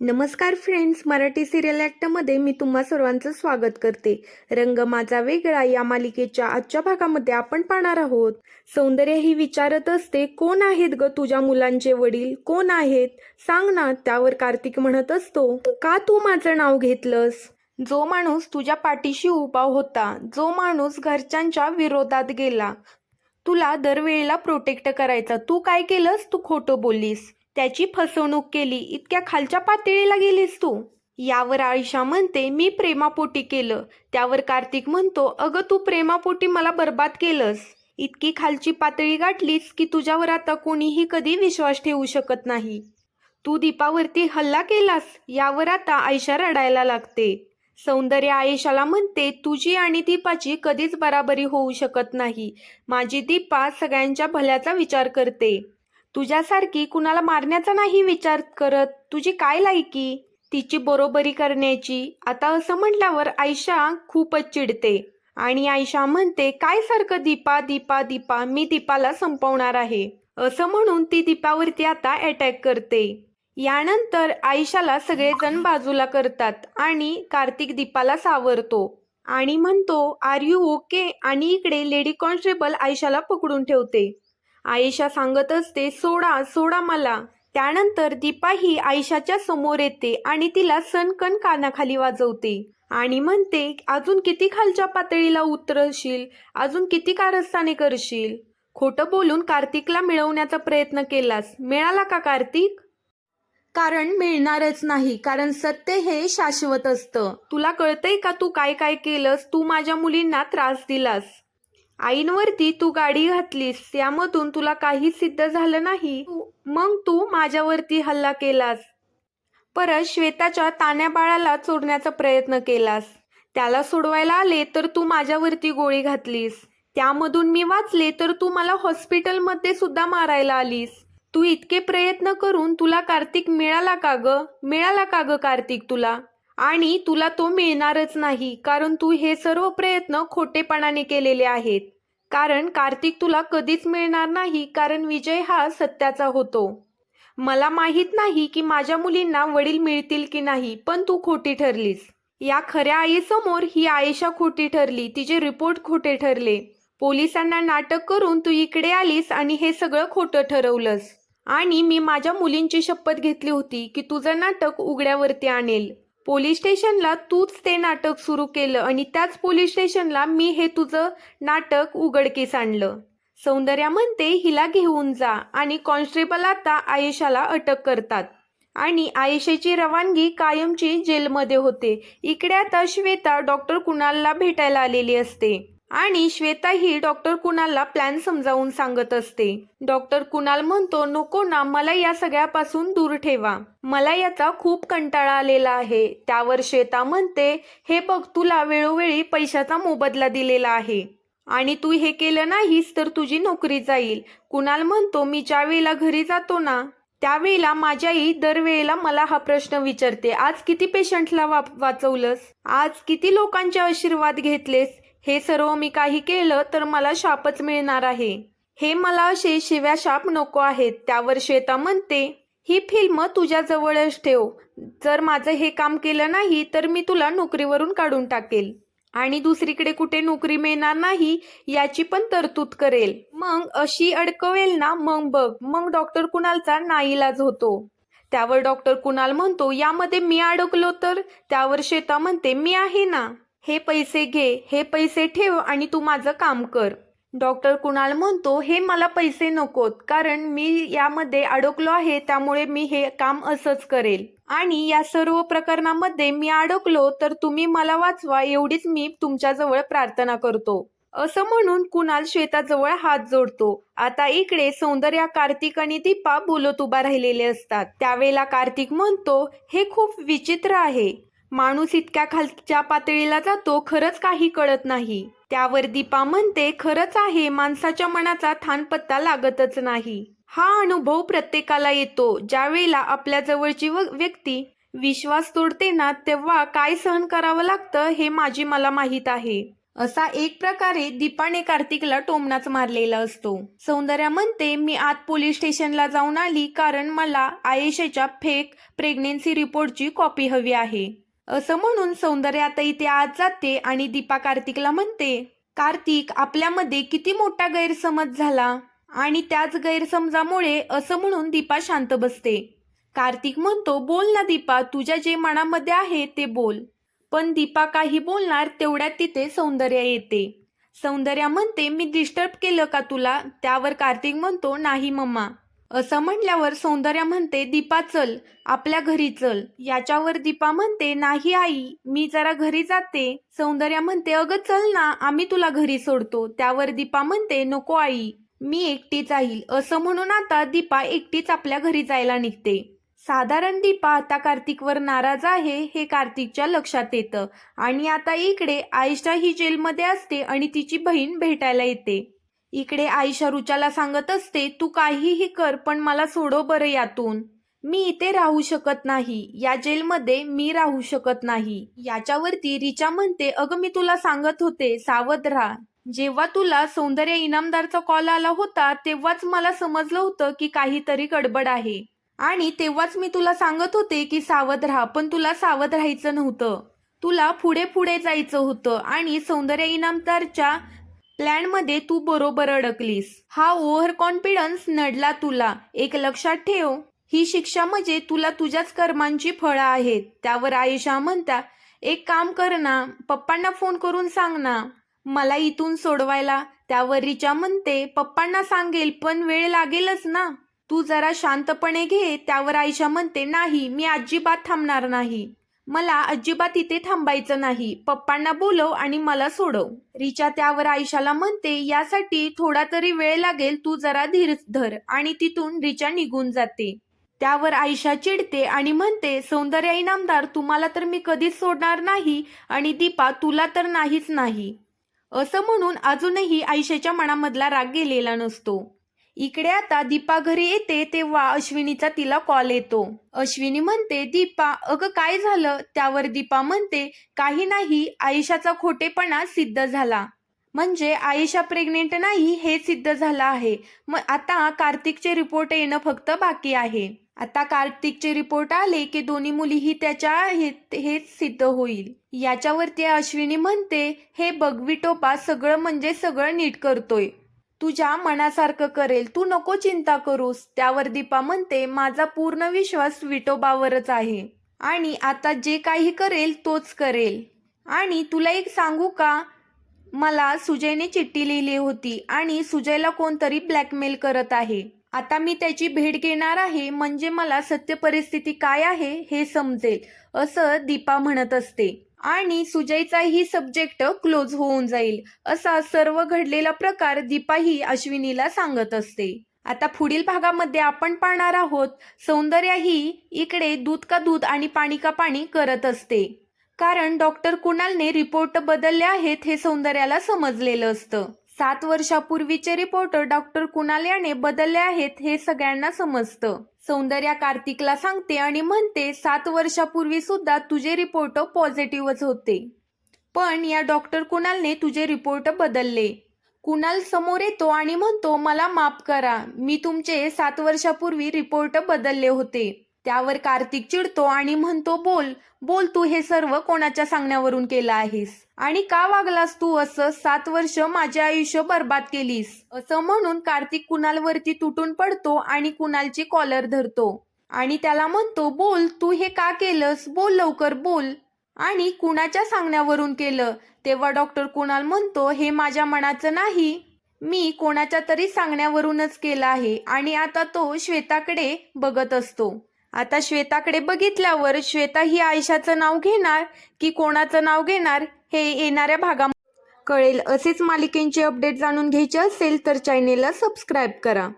नमस्कार friends Marathi serial ॲक्टमध्ये मी तुम्हा सर्वांचं स्वागत करते. रंग माझा वेगळा या मालिकेच्या आजच्या भागामध्ये आपण पाहणार आहोत. सौंदर्य ही विचारत असते कोण आहेत ग तुझ्या मुलांचे वडील? कोण आहेत? सांग ना त्यावर कार्तिक म्हणत असतो. का तू माझं नाव घेतलंस? जो माणूस तुझ्या पाठीशी उभा होता जो माणूस घरच्यांच्या विरोधात गेला तुला दरवेळेला प्रोटेक्ट करायचा. तू काय केलंस? तू खोटं बोललीस. त्याची फसवणूक केली इतक्या खालच्या पातळीला गेलीस तू. यावर आयशा म्हणते मी प्रेमापोटी केलं. त्यावर कार्तिक म्हणतो अगं तू प्रेमापोटी मला बर्बाद केलंस. इतकी खालची पातळी गाठलीस की तुझ्यावर आता कोणीही कधी विश्वास ठेवू शकत नाही. तू दीपावरती हल्ला केलास यावर आता आयशा रडायला लागते. सौंदर्य आयशाला म्हणते तुझी आणि दीपाची कधीच बराबरी होऊ शकत नाही. माझी दीपा सगळ्यांच्या भल्याचा विचार करते. तुझ्यासारखी कुणाला मारण्याचा नाही विचार करत. तुझी काय लायकी? तिची बरोबरी करण्याची. आता असं म्हटल्यावर आयशा खूपच चिडते. आणि आयशा म्हणते काय सारखं दीपा दीपा दीपा? मी दीपाला संपवणार आहे. असं म्हणून ती दीपावरती आता अटॅक करते. यानंतर आयशाला सगळेजण बाजूला करतात आणि कार्तिक दीपाला सावरतो. आणि म्हणतो आर यू ओके? आणि इकडे लेडी कॉन्स्टेबल आयशाला पकडून ठेवते. आयशा सांगत असते सोडा सोडा मला. त्यानंतर दीपा ही आयशाच्या समोर येते आणि तिला सनकन कानाखाली वाजवते आणि म्हणते अजून किती खालच्या पातळीला उतरशील? अजून किती कारस्थाने करशील? खोटं बोलून कार्तिकला मिळवण्याचा प्रयत्न केलास. मिळाला का कार्तिक? कारण मिळणारच नाही कारण सत्य हे शाश्वत असतं. तुला कळतंय का तू काय काय केलंस? तू माझ्या मुलींना त्रास दिलास. आईंवरती तू गाडी घातलीस त्यामधून तुला काही सिद्ध झालं नाही. मग तू माझ्यावरती हल्ला केलास. परत श्वेताच्या ताण्या बाळाला चोरण्याचा प्रयत्न केलास. त्याला सोडवायला आले तर तू माझ्यावरती गोळी घातलीस. त्यामधून मी वाचले तर तू मला हॉस्पिटलमध्ये सुद्धा मारायला आलीस. तू इतके प्रयत्न करून तुला कार्तिक मिळाला का ग? मिळाला का ग कार्तिक तुला? आणि तुला तो मिळणारच नाही कारण तू हे सर्व प्रयत्न खोटेपणाने केलेले आहेत. कारण कार्तिक तुला कधीच मिळणार नाही कारण विजय हा सत्याचा होतो. मला माहीत नाही की माझ्या मुलींना वडील मिळतील की नाही पण तू खोटी ठरलीस. या खऱ्या आईसमोर ही आयशा खोटी ठरली तिचे रिपोर्ट खोटे ठरले. पोलिसांना नाटक करून तू इकडे आलीस आणि हे सगळं खोटं ठरवलंस. आणि मी माझ्या मुलींची शपथ घेतली होती की तुझं नाटक उघड्यावरती आणेल. पोलीस स्टेशनला तूच ते नाटक सुरू केलं आणि त्याच पोलीस स्टेशनला मी हे तुझं नाटक उघडकीस आणलं. सौंदर्या म्हणते हिला घेऊन जा आणि कॉन्स्टेबल आता आयेशाला अटक करतात. आणि आयेशाची रवानगी कायमची जेलमध्ये होते. इकडे आता श्वेता डॉक्टर कुणालला भेटायला आलेली असते. आणि श्वेता ही डॉक्टर कुणालला प्लॅन समजावून सांगत असते. डॉक्टर कुणाल म्हणतो नको ना मला या सगळ्यापासून दूर ठेवा. मला याचा खूप कंटाळा आलेला आहे. त्यावर श्वेता म्हणते हे बघ तुला वेळोवेळी पैशाचा मोबदला दिलेला आहे. आणि तू हे केलं नाहीस तर तुझी नोकरी जाईल कुणाल म्हणतो मी ज्या वेळेला घरी जातो ना त्यावेळेला माझी आई दरवेळेला मला हा प्रश्न विचारते. आज किती पेशंटला वा वाचवलंस? आज किती लोकांचे आशीर्वाद घेतलेस? हे सर्व मी काही केलं तर मला शापच मिळणार आहे. हे मला असे शिव्या शाप नको आहेत. त्यावर श्वेता म्हणते ही फिल्म तुझ्या जवळच ठेव. जर माझं हे काम केलं नाही तर मी तुला नोकरीवरून काढून टाकेल. आणि दुसरीकडे कुठे नोकरी मिळणार नाही याची पण तरतूद करेल. मग अशी अडकवेल ना मग बघ. मग डॉक्टर कुणालचा नाईलाज होतो. त्यावर डॉक्टर कुणाल म्हणतो यामध्ये मी अडकलो तर? त्यावर श्वेता म्हणते मी आहे ना. हे पैसे घे हे पैसे ठेव आणि तू माझं काम कर. डॉक्टर कुणाल म्हणतो हे मला पैसे नकोत कारण मी यामध्ये अडकलो आहे त्यामुळे मी हे काम असंच करेल. आणि या सर्व प्रकरणामध्ये मी अडकलो तर तुम्ही मला वाचवा एवढीच मी तुमच्याजवळ प्रार्थना करतो. असं म्हणून कुणाल श्वेताजवळ हात जोडतो. आता इकडे सौंदर्या कार्तिक आणि दीपा बोलत उभा राहिलेले असतात. त्यावेळेला कार्तिक म्हणतो हे खूप विचित्र आहे. माणूस इतक्या खालच्या पातळीला जातो खरंच काही कळत नाही. त्यावर दीपा म्हणते खरंच आहे माणसाच्या मनाचा थानपत्ता लागतच नाही. हा अनुभव प्रत्येकाला येतो. ज्या वेळेला आपल्या जवळची व- व्यक्ती विश्वास तोडते ना तेव्हा काय सहन करावं लागतं हे माझी मला माहीत आहे. असा एक प्रकारे दीपाने कार्तिकला टोमनाच मारलेला असतो. सौंदर्या म्हणते मी आत पोलीस स्टेशनला जाऊन आली कारण मला आयेशाच्या फेक प्रेग्नेन्सी रिपोर्टची कॉपी हवी आहे. असं म्हणून सौंदर्या ते इथे आत जाते आणि दीपा कार्तिकला म्हणते कार्तिक आपल्यामध्ये किती मोठा गैरसमज झाला आणि त्याच गैरसमजामुळे असं म्हणून दीपा शांत बसते. कार्तिक म्हणतो बोल ना दीपा तुझ्या जे मनामध्ये आहे ते बोल. पण दीपा काही बोलणार तेवढ्यात तिथे सौंदर्या येते. सौंदर्या म्हणते मी डिस्टर्ब केलं का तुला? त्यावर कार्तिक म्हणतो नाही मम्मा. असं म्हणल्यावर सौंदर्या म्हणते दीपा चल. आपल्या घरी चल. याच्यावर दीपा म्हणते नाही आई मी जरा घरी जाते. सौंदर्या म्हणते अगं चल ना आम्ही तुला घरी सोडतो. त्यावर दीपा म्हणते नको आई मी एकटी जाईल. असं म्हणून आता दीपा एकटीच आपल्या घरी जायला निघते. साधारण दीपा आता कार्तिकवर नाराज आहे हे कार्तिकच्या लक्षात येतं. आणि आता इकडे आयशा ही जेलमध्ये असते आणि तिची बहीण भेटायला येते. इकडे आयशा रुचाला सांगत असते तू काहीही कर पण मला सोडव बरं यातून. मी इथे राहू शकत नाही. या जेलमध्ये मी राहू शकत नाही. याच्यावरती रिचा म्हणते अगं मी तुला सांगत होते सावध राहा. जेव्हा तुला सौंदर्य इनामदारचा कॉल आला होता तेव्हाच मला समजलं होतं की काहीतरी गडबड आहे. आणि तेव्हाच मी तुला सांगत होते की सावध राहा पण तुला सावध राहायचं नव्हतं. तुला पुढे पुढे जायचं होतं आणि सौंदर्य इनामदारच्या प्लॅनमध्ये तू बरोबर अडकलीस. हा ओव्हर कॉन्फिडन्स नडला तुला. एक लक्षात ठेव. ही शिक्षा म्हणजे तुला तुझ्याच कर्मांची फळं आहेत. त्यावर आयुषा म्हणता एक काम कर ना. पप्पांना फोन करून सांग ना. मला इथून सोडवायला. त्यावर रिचा म्हणते पप्पांना सांगेल पण वेळ लागेलच ना. तू जरा शांतपणे घे. त्यावर आयशा म्हणते नाही मी अजिबात थांबणार नाही. मला अजिबात इथे थांबायचं नाही. पप्पांना बोलव आणि मला सोडव. रिचा त्यावर आयशाला म्हणते यासाठी थोडा तरी वेळ लागेल तू जरा धीर धर आणि तिथून रिचा निघून जाते. त्यावर आयशा चिडते आणि म्हणते सौंदर्य इनामदार तुम्हाला तर मी कधीच सोडणार नाही आणि दीपा तुला तर नाहीच नाही. असं म्हणून अजूनही आयशाच्या मनामधला राग गेलेला नसतो. इकडे आता दीपा घरी येते तेव्हा अश्विनीचा तिला कॉल येतो. अश्विनी म्हणते दीपा अगं काय झालं? त्यावर दीपा म्हणते काही नाही आयुषाचा खोटेपणा सिद्ध झाला. म्हणजे आयुषा प्रेग्नेंट नाही हे सिद्ध झालं आहे. मग आता कार्तिकचे रिपोर्ट येणं फक्त बाकी आहे. आता कार्तिकचे रिपोर्ट आले की दोन्ही मुलीही त्याच्या हे- हेच सिद्ध होईल. याच्यावरती अश्विनी म्हणते हे बगवी टोपा सगळं म्हणजे सगळं नीट करतोय. तुझ्या मनासारखं करेल. तू नको चिंता करूस. त्यावर दीपा म्हणते माझा पूर्ण विश्वास विटोबावरच आहे. आणि आता जे काही करेल तोच करेल. आणि तुला एक सांगू का? मला सुजयने चिठ्ठी लिहिली होती आणि सुजयला कोणतरी ब्लॅकमेल करत आहे. आता मी त्याची भेट घेणार आहे. म्हणजे मला सत्य परिस्थिती काय आहे हे समजेल. असं दीपा म्हणत असते. आणि सुजयचाही सब्जेक्ट क्लोज होऊन जाईल असा सर्व घडलेला प्रकार दीपाही अश्विनीला सांगत असते. आता पुढील भागामध्ये आपण पाहणार आहोत सौंदर्या ही इकडे दूध का दूध आणि पाणी का पाणी करत असते. कारण डॉक्टर कुणालने रिपोर्ट बदलले आहेत हे सौंदर्याला समजलेलं असतं. सात वर्षापूर्वीचे रिपोर्टर डॉक्टर कुणाल याने बदलले आहेत हे सगळ्यांना समजतं. सौंदर्या कार्तिकला सांगते आणि म्हणते सात वर्षापूर्वी सुद्धा तुझे रिपोर्ट पॉझिटिव्हच होते. पण या डॉक्टर कुणालने तुझे रिपोर्ट बदलले? कुणाल समोर येतो आणि म्हणतो मला माफ करा. मी तुमचे सात वर्षापूर्वी रिपोर्ट बदलले होते. त्यावर कार्तिक चिडतो आणि म्हणतो बोल बोल तू हे सर्व कोणाच्या सांगण्यावरून केलं आहेस? आणि का वागलास तू असं? सात वर्ष माझे आयुष्य बर्बाद केलीस. असं म्हणून कार्तिक कुणालवरती तुटून पडतो आणि कुणालची कॉलर धरतो. आणि त्याला म्हणतो बोल तू हे का केलंस? बोल लवकर बोल. आणि कुणाच्या सांगण्यावरून केलं? तेव्हा डॉक्टर कुणाल म्हणतो हे माझ्या मनाचं नाही. मी कोणाच्या तरी सांगण्यावरूनच केलं आहे आणि आता तो श्वेताकडे बघत असतो. आता श्वेताकडे बघितल्यावर श्वेता ही आयशाचं नाव घेणार की कोणाचं नाव घेणार हे येणाऱ्या भागा कळेल. असेच मालिकेंचे अपडेट जाणून घ्यायचे असेल तर चॅनेलला सबस्क्राईब करा.